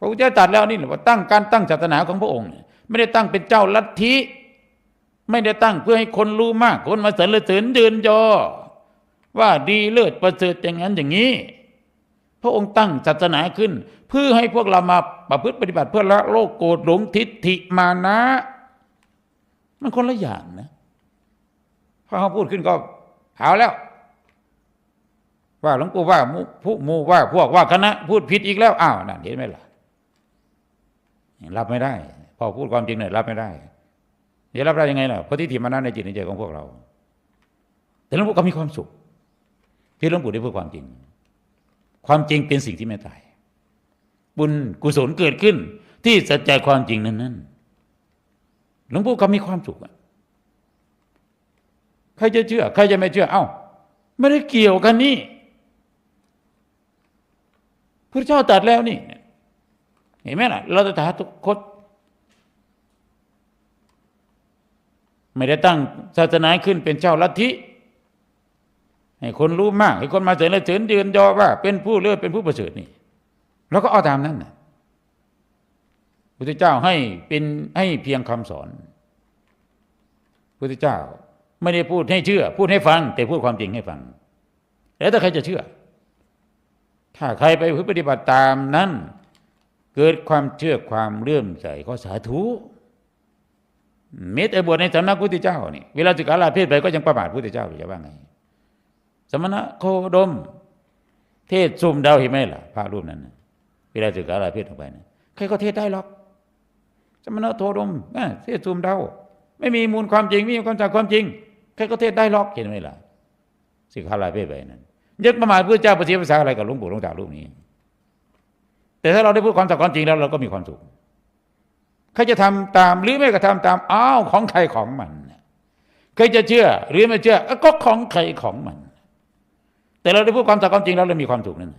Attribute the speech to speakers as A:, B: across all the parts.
A: พระพุทธเจ้าตรัสแล้วนี่ว่าตั้งการตั้งศาสนาของพระองค์ ไม่ได้ตั้งเป็นเจ้าลัทธิ ไม่ได้ตั้งเพื่อให้คนรู้มาก คนมาสรรเสริญเดินยอ ว่าดีเลิศประเสริฐอย่างนั้นอย่างนี้ พระองค์ตั้งศาสนาขึ้น เพื่อให้พวกเรามาประพฤติปฏิบัติเพื่อละโลกโกรธหลงทิฏฐิมานะ มันคนละอย่างนะพอเขาพูดขึ้นก็เอาแล้ว ว่าหลวงปู่ว่าผู้มู่ว่าพวกว่าคณะพูดผิดอีกแล้วอ้าวนั่นเห็นไหมล่ะ รับไม่ได้ พอพูดความจริงเนี่ยรับไม่ได้จะรับได้ยังไงล่ะเพราะทิฏฐิมานะในจิตในใจของพวกเรา แต่หลวงปู่ก็มีความสุข ที่หลวงปู่ได้พูดความจริง ความจริงเป็นสิ่งที่ไม่ตาย บุญกุศลเกิดขึ้น ที่สัจจะความจริงนั้นนั้นหลวงปู่ก็มีความสุขใครจะเชื่อ ใครจะไม่เชื่อ เอ้า ไม่ได้เกี่ยวกันนี่พระเจ้าตรัสแล้วนี่ เห็นไหมล่ะเราจะถาทุกคตไม่ได้ตั้งศาสนาขึ้นเป็นเจ้าลัทธิให้คนรู้มากให้คนมาเสริญเสริญเดือนยอว่า เป็นผู้เลิศเป็นผู้ประเสริฐนี่แล้วก็เอาตามนั้นนะพุทธเจ้าให้เป็นให้เพียงคำสอนพุทธเจ้า ไม่ได้พูดให้เชื่อ พูดให้ฟัง แต่พูดความจริงให้ฟัง แล้วถ้าใครจะเชื่อ ถ้าใครไปปฏิบัติตามนั้น เกิดความเชื่อความเลื่อมใสก็สาธุเมตแต่บวชในสำนักพุทธเจ้านี่เวลาศึกษาลาเพศไปก็ยังประมาทพุทธเจ้าอยู่จะว่าไง สมณะโคดม เทศซุ่มเดาเห็นไหมล่ะพระรูปนั้นเวลาศึกษาลาเพศออกไปนะใครก็เทศได้หรอก สมณะโทดมเทศซุ่มเดาไม่มีมูลความจริงไม่มีความจากความจริงใครก็เทศได้หรอกเห็นไหมล่ะศึกษาลาเพศไปนั้นยึดประมาทพระเจ้าปฏิภาษาอะไรกับหลวงปู่หลวงตารูปนี้ แต่ถ้าเราได้พูดความจากความจริงแล้วเราก็มีความสุขใครจะทำตามหรือไม่ก็ทำตามอ้าวของใครของมันใครจะเชื่อ หรือไม่เชื่อก็ของใครของมัน แต่เราได้พูดความจากความจริงแล้วเรามีความสุขนั่น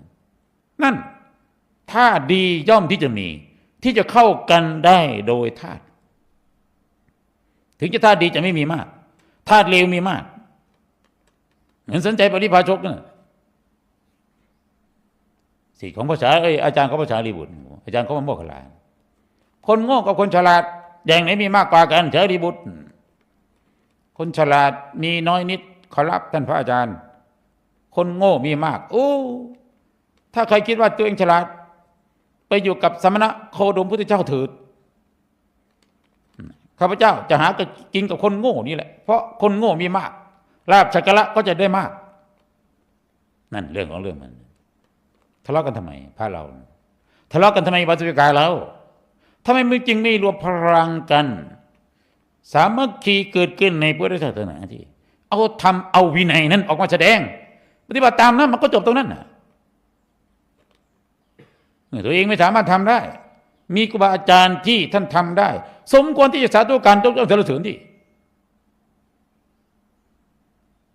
A: นั่นถ้าดีย่อมที่จะมี ที่จะเข้ากันได้โดยธาตุถึงจะธาตุดีจะไม่มีมากธาตุเลวมีมาก เหมือนสนใจปริพาชกนะ สิของภาษาเอ้ยอาจารย์เขาภาษาลีบุตรอาจารย์เขามาโมกขลาคนโง่กับคนฉลาดอย่างไหนมีมากกว่ากันเฉลีบุตร คนฉลาดมีน้อยนิดขอรับท่านพระอาจารย์ คนโง่มีมากโอ้ถ้าใครคิดว่าตัวเองฉลาด ไปอยู่กับสมณะโคดมพุทธเจ้าเถิดข้าพเจ้าจะหากกินกับคนโง่นี่แหละ เพราะคนโง่มีมากลาบชักระก็จะได้มาก นั่นเรื่องของเรื่องมัน ทะเลาะกันทำไมพระเรา ทะเลาะกันทำไมวัตถุกายเราทำไมมือจริงไม่รวมพลังกัน สามัคคีเกิดขึ้นในพุทธศาสนาที่เอาทำเอาวินัยนั้นออกมาแสดง ปฏิบัติตามนั้นมันก็จบตรงนั้นนะเมื่อตัวเองไม่สามารถทำได้ มีครูบาอาจารย์ที่ท่านทำได้ สมควรที่จะสาธุการยกย่องสรรเสริญที่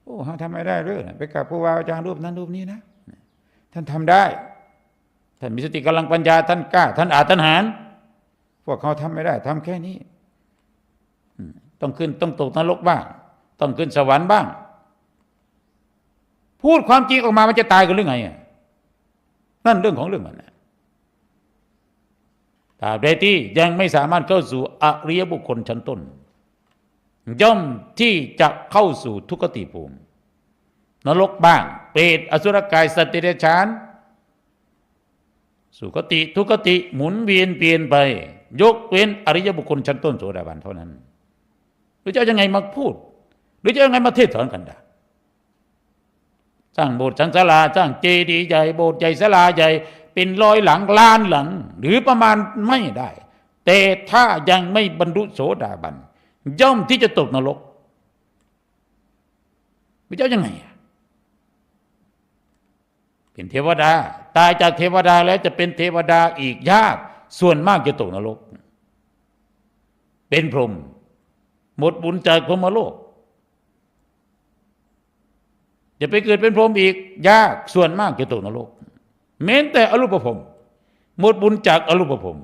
A: โอ้ทำไม่ได้เรื่องไปกับครูบาอาจารย์รูปนั้นรูปนี้นะ ท่านทำได้ ท่านมีสติกำลังปัญญาท่านกล้า ท่านอาจท่านหาร พวกเขาทำไม่ได้ทำแค่นี้ ต้องขึ้นต้องตกนรกบ้าง ต้องขึ้นสวรรค์บ้าง พูดความจริงออกมามันจะตายกันหรือไงนั่นเรื่องของเรื่องมันนะตราบใดที่ยังไม่สามารถเข้าสู่อริยบุคคลชั้นต้น ย่อมที่จะเข้าสู่ทุกขติภูมิ นรกบ้าง เปรตอสุรกายสตว์เดรัจฉาน สุคติทุกติหมุนเวียนเปลี่ยนไป ยกเว้นอริยบุคคลชั้นต้นโสดาบันเท่านั้นหรือจะยังไงมาพูด หรือจะยังไงมาเทศสอนกันด้สร้างโบสถ์สังศาลาสร้างเจดีย์ใหญ่โบสถ์ใหญ่ศาลาใหญ่เป็นร้อยหลังล้านหลัง หรือประมาณไม่ได้ แต่ถ้ายังไม่บรรลุโสดาบันย่อมที่จะตกนรกพระเจ้ายังไง เป็นเทวดา ตายจากเทวดาแล้วจะเป็นเทวดาอีกยาก ส่วนมากจะตกนรก เป็นพรหมหมดบุญจากพรหมโลกจะไปเกิดเป็นพรหมอีก ยากส่วนมากจะตกนรกเม้นแต่อรูปภพหมดบุญจากอรูปภพ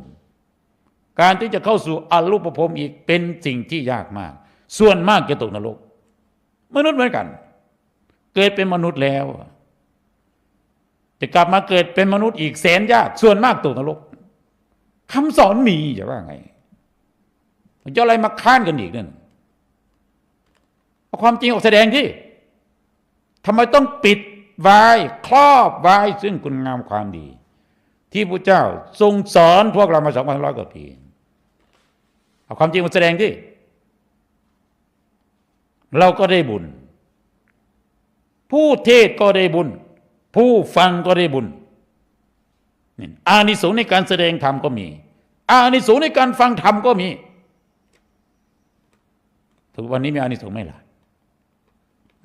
A: การที่จะเข้าสู่อรูปภพอีกเป็นสิ่งที่ยากมาก ส่วนมากจะตกนรก มนุษย์เหมือนกัน เกิดเป็นมนุษย์แล้ว จะกลับมาเกิดเป็นมนุษย์อีกแสนยาก ส่วนมากตกนรกคำสอนมีจะว่าไงมันจะอะไรมาค้านกันอีกนั่นเอาความจริงออกแสดงที่ทำไมต้องปิดไว้ครอบไว้ซึ่งคุณงามความดี ที่พระเจ้าทรงสอนพวกเรามาสองพันร้อยกว่าปีเอาความจริงมาแสดงที่เราก็ได้บุญ ผู้เทศก็ได้บุญ ผู้ฟังก็ได้บุญนี่อานิสงส์ในการแสดงธรรมก็มี อานิสงส์ในการฟังธรรมก็มีทุกวันนี้มีอานิสงส์ไหมล่ะ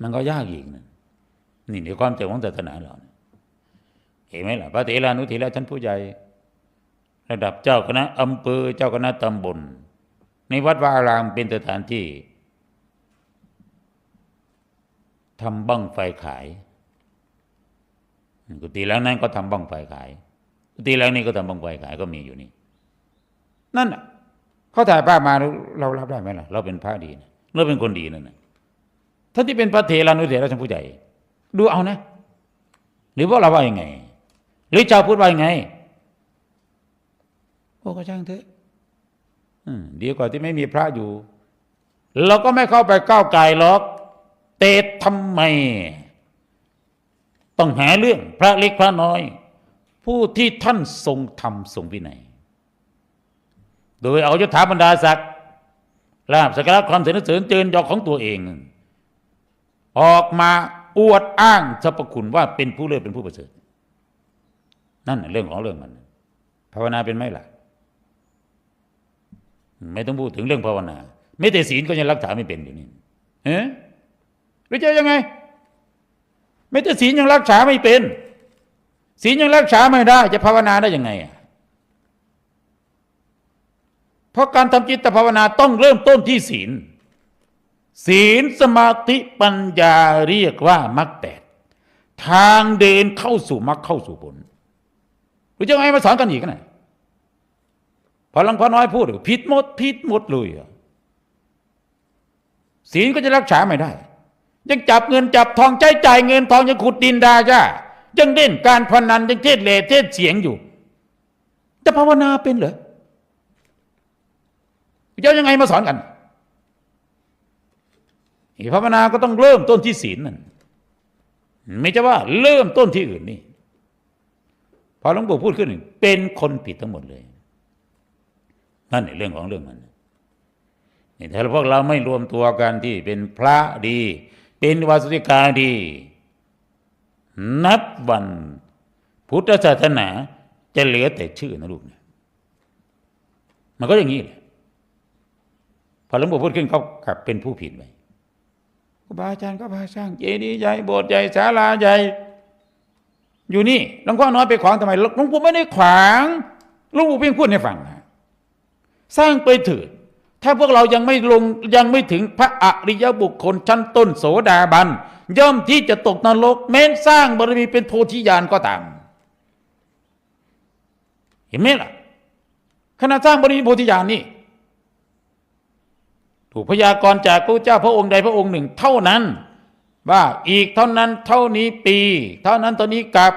A: มันก็ยากอีกนะนี่ในความเจ๋งของศาสนาเราเห็นไหมล่ะพระเถรานุเถระชั้นผู้ใหญ่ ระดับเจ้าคณะอำเภอเจ้าคณะตำบล ในวัดวาอารามเป็นสถานที่ทำบั้งไฟขาย กุฏิหลังนั้นก็ทำบั้งไฟขาย กุฏิหลังนี้ก็ทำบั้งไฟขายก็มีอยู่นี่ นั่นเขาถ่ายภาพมาเรารับได้ไหมล่ะ เราเป็นพระดีนะเราเป็นคนดีนั่นนะท่านที่เป็นพระเถรานุเถระชั้นผู้ใหญ่ ดูเอานะ หรือว่าเราว่ายังไง หรือชาวพุทธว่ายังไงโอ้ก็ช่างเถอะดีกว่าที่ไม่มีพระอยู่ เราก็ไม่เข้าไปก้าวไก่หรอกเตะทำไม ต้องหาเรื่องพระเล็กพระน้อย ผู้ที่ท่านทรงธรรมทรงวินัย โดยเอายศถาบรรดาศักดิ์ลาบสักการะความเสนอเสริญเจิญยอของตัวเอง ออกมาอวดอ้างสรรพคุณว่าเป็นผู้เลิศเป็นผู้ประเสริฐนั่นน่ะเรื่องของเรื่องมัน ภาวนาเป็นไหมล่ะ ไม่ต้องพูดถึงเรื่องภาวนา ไม่แต่ศีลก็ยังรักษาไม่เป็นอยู่นี่เฮ้หรือจะยังไง ไม่แต่ศีลยังรักษาไม่เป็น ศีลยังรักษาไม่ได้ จะภาวนาได้ยังไงอะเพราะการทำจิตภาวนาต้องเริ่มต้นที่ศีล ศีลสมาธิปัญญาเรียกว่ามรรคแปดทางเดินเข้าสู่มรรคเข้าสู่ผลรือจะไงมาสอนกันอีกนะพอหลังพ่อน้อยพูดผิดหมดผิดหมดเลยศีลก็จะรักษาไม่ได้ ยังจับเงินจับทองใจจ่ายเงินทองยังขุดดินดาจ้ายังเล่นการพนันยังเทศเลเทศเสียงอยู่จะภาวนาเป็นเหรอจะยังไงมาสอนกันภาวนาก็ต้องเริ่มต้นที่ศีลนั่นไม่ใช่ว่าเริ่มต้นที่อื่นนี่พอหลวงปู่พูดขึ้นเป็นคนผิดทั้งหมดเลยนั่นในเรื่องของเรื่องมันนี่ถ้าพวกเราไม่รวมตัวกันที่เป็นพระดี เป็นวาสุติกาดี นับวัน พุทธศาสนาจะเหลือแต่ชื่อนะลูกนะมันก็อย่างนี้แหละพอหลวงปู่พูดขึ้นเขากลับเป็นผู้ผิดไปครูบาอาจารย์ก็พาสร้างเจดีย์ใหญ่โบสถ์ใหญ่ศาลาใหญ่อยู่นี่หลวงพ่อน้อยไปขวางทำไมหลวงปู่ไม่ได้ขวางหลวงปู่เพียงพูดให้ฟังนะสร้างไปเถิด ถ้าพวกเรายังไม่ลงยังไม่ถึงพระอริยบุคคลชั้นต้นโสดาบัน ย่อมที่จะตกนรก แม้นสร้างบารมีเป็นโพธิญาณก็ตาม เห็นไหมล่ะขณะสร้างบารมีโพธิญาณนี่ถูกพยากรณ์จากพระเจ้าพระองค์ใดพระองค์หนึ่ง เท่านั้น ว่าอีกเท่านั้นเท่านี้ปี เท่านั้นเท่านี้กลับ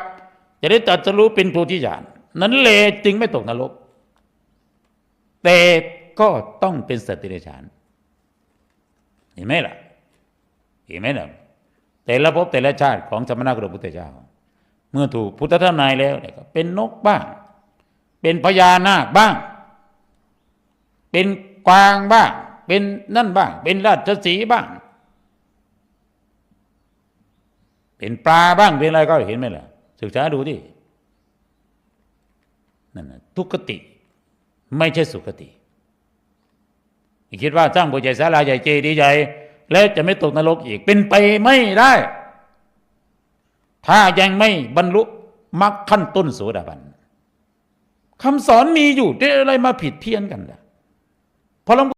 A: จะได้ตัดสรู้เป็นโพธิญาณนั้นเลยจึงไม่ตกนรก แต่ ก็ต้องเป็นสัตว์เดรัจฉาน เห็นไหมล่ะ เห็นไหมล่ะ แต่ละภพแต่ละชาติของสมณะกรพุทธเจ้า เมื่อถูกพุทธทานายแล้วเนี่ยก็เป็นนกบ้าง เป็นพญานาคบ้าง เป็นกวางบ้าง เป็นนั่นบ้าง เป็นราชสีบ้าง เป็นปลาบ้าง เป็นอะไรก็เห็นไหมล่ะ ศึกษาดูดินั่นนะทุกขติ ไม่ใช่สุขติ คิดว่าสร้างโบสถ์ใหญ่ศาลาใหญ่เจดีย์ใหญ่แล้วจะไม่ตกนรกอีก เป็นไปไม่ได้ ถ้ายังไม่บรรลุมรรคขั้นต้นโสดาบันคำสอนมีอยู่ได้อะไรมาผิดเพี้ยนกันล่ะพอหลวง